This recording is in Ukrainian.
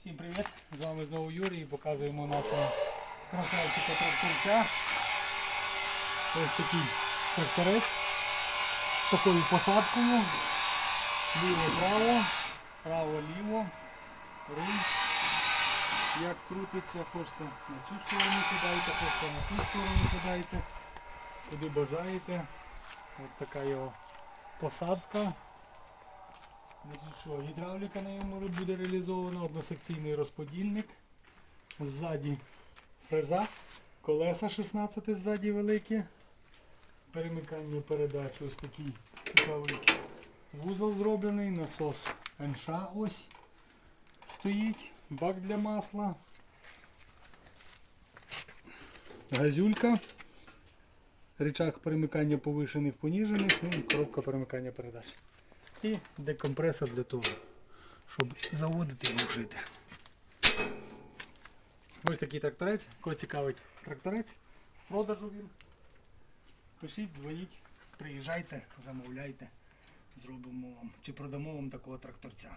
Всім привіт! З вами знову Юрій показуємо нашого красавчика тракторця. Ось такий тракторець з такою посадкою. Ліво-право, право-ліво, руль. Як крутиться, хочете на цю сторону сідайте, хочете на цю сторону сідайте. Куди бажаєте. Ось така його посадка. Значить що, гідравліка на ньому буде реалізована, односекційний розподільник. Ззаді фреза, колеса 16 ззаді великі. Перемикання передач ось такий цікавий вузол зроблений, насос НШ ось стоїть, бак для масла. Газюлька. Рычаг перемикання повишених, поніжених, ну і коробка перемикання передач і декомпресор для того, щоб заводити і глушити. Ось такий тракторець. Кого цікавить тракторець, в продажу він. Пишіть, дзвоніть, приїжджайте, замовляйте, зробимо вам чи продамо вам такого тракторця.